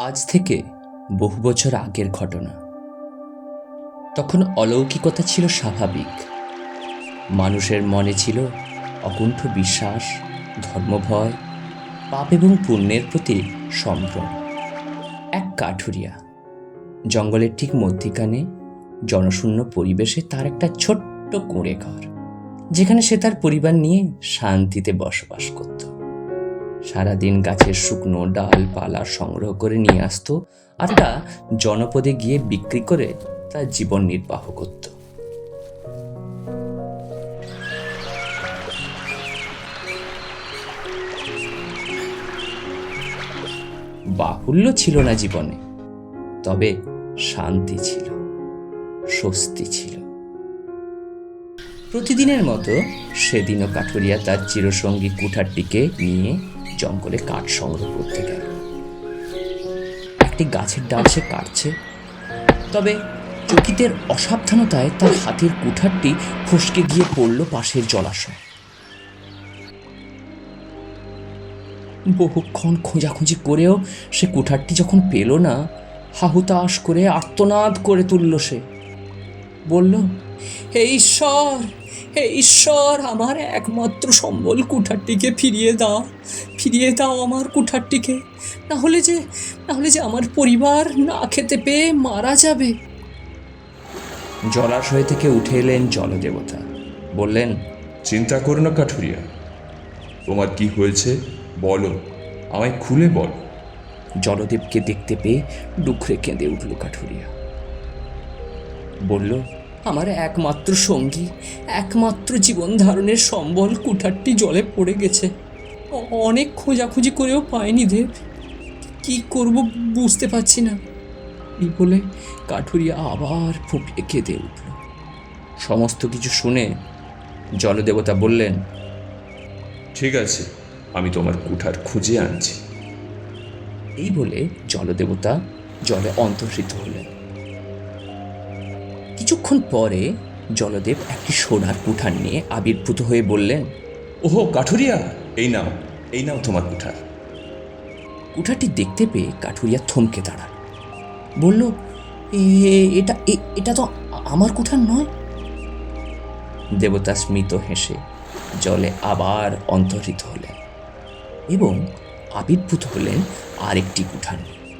আজ থেকে বহু বছর আগের ঘটনা। তখন অলৌকিকতা ছিল স্বাভাবিক। মানুষের মনে ছিল অকুণ্ঠ বিশ্বাস, ধর্মভয়, পাপ এবং পুণ্যের প্রতি সম্ভ্রম। এক কাঠুরিয়া। জঙ্গলের ঠিক মধ্যিখানে জনশূন্য পরিবেশে তার একটা ছোট্ট কুঁড়ে ঘর যেখানে সে তার পরিবার নিয়ে শান্তিতে বসবাস করত। সারাদিন গাছের শুকনো ডালপালা সংগ্রহ করে নিয়ে আসতো আর তা জনপদে গিয়ে বিক্রি করে তার জীবন নির্বাহ করত। বাহুল্য ছিল না জীবনে, তবে শান্তি ছিল, স্বস্তি ছিল। প্রতিদিনের মতো সেদিনও কাঠুরিয়া তার চিরসঙ্গী কুঠারটিকে নিয়ে জঙ্গলে কাঠ সংগ্রহ করতে গেল। একটি গাছের ডাল সে কাটছে, তবে চকিতের অসাবধানতায় তার হাতের কুঠারটি ফসকে গিয়ে পড়ল পাশের জলাশয়। বহুক্ষণ খোঁজাখুঁজি করেও সে কুঠারটি যখন পেল না, হাহুতাশ করে আর্তনাদ করে তুলল সে। বলল হে ঈশ্বর হে ঈশ্বর আমার একমাত্র সম্বল কুঠারটিকে ফিরিয়ে দাও ফিরিয়ে দাও আমার কুঠারটিকে। না হলে যে না হলে যে আমার পরিবার না খেতে পেয়ে মারা যাবে। জলাশয় থেকে উঠে এলেন জলদেবতা। বললেন চিন্তা করো না কাঠুরিয়া। তোমার কি হয়েছে? বলো আমায় খুলে বলো। জলদেবকে দেখতে পেয়ে ডুকরে কেঁদে উঠল কাঠুরিয়া। বলল আমার একমাত্র সঙ্গী একমাত্র জীবন ধারণের সম্বল কুঠারটি জলে পড়ে গেছে। অনেক খোঁজাখুঁজি করেও পায়নি দেব কি করব বুঝতে পারছি না। এই বলে কাঠুরিয়া আবার ফুপিয়ে কেঁদে উঠল। সমস্ত কিছু শুনে জলদেবতা বললেন ঠিক আছে আমি তোমার কুঠার খুঁজে আনছি। এই বলে জলদেবতা জলে অন্তর্হিত হলেন। কিছুক্ষণ পরে জলদেব একটি সোনার কুঠার নিয়ে আবির্ভূত হয়ে বললেন ওহো কাঠুরিয়া! এই নাও এই নাও তোমার কুঠার। কুঠারটি দেখতে পেয়ে কাঠুরিয়া থমকে দাঁড়াল। বলল এটা এ- এটা তো আমার কুঠার নয়। দেবতা স্মিত হেসে জলে আবার অন্তর্হিত হলেন এবং আবির্ভূত হলেন আরেকটি কুঠার নিয়ে।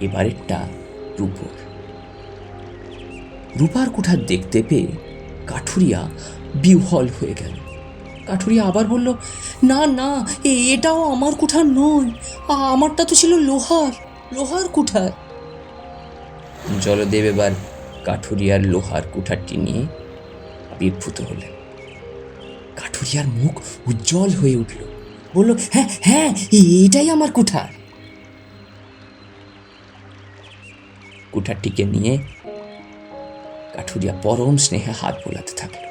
এবারেরটা রূপর। রূপার কুঠার দেখতে পেয়ে কাঠুরিয়া বিহ্বল হয়ে গেল। কাঠুরিয়া আবার বলল, না না এটাও আমার কুঠার নয় আমারটা তো ছিল লোহার লোহার কুঠার। জলদেব এবার কাঠুরিয়ার লোহার কুঠারটি নিয়ে আবির্ভূত হলেন। কাঠুরিয়ার মুখ উজ্জ্বল হয়ে উঠল, বলল হ্যাঁ হ্যাঁ এটাই আমার কুঠার। কুঠারটিকে নিয়ে কাঠুরিয়া পরম স্নেহে হাত বোলাতে থাকল।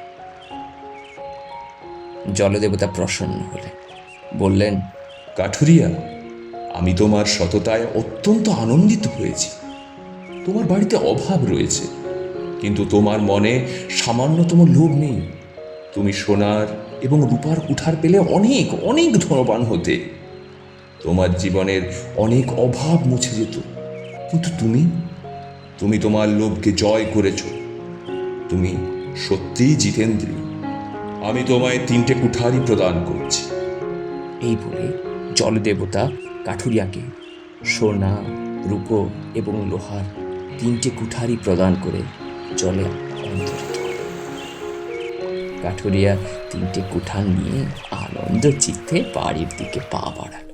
জলদেবতা প্রসন্ন হলেন। বললেন, কাঠুরিয়া, আমি তোমার সততায় অত্যন্ত আনন্দিত হয়েছি। তোমার বাড়িতে অভাব রয়েছে, কিন্তু তোমার মনে সামান্যতম লোভ নেই। তুমি সোনার এবং রূপার কুঠার পেলে অনেক অনেক ধনবান হতে। তোমার জীবনের অনেক অভাব মুছে যেত, কিন্তু তুমি তুমি তোমার লোভকে জয় করেছ। তুমি সত্যিই জিতেন্দ্রী। আমি তোমায় তিনটে কুঠারি প্রদান করছি। এই বলে জলদেবতা কাঠুরিয়াকে সোনা, রূপ এবং লোহার তিনটে কুঠারি প্রদান করে জলে অন্তরিত কাঠুরিয়া তিনটে কুঠার নিয়ে আনন্দ চিত্তে বাড়ির দিকে পা বাড়াল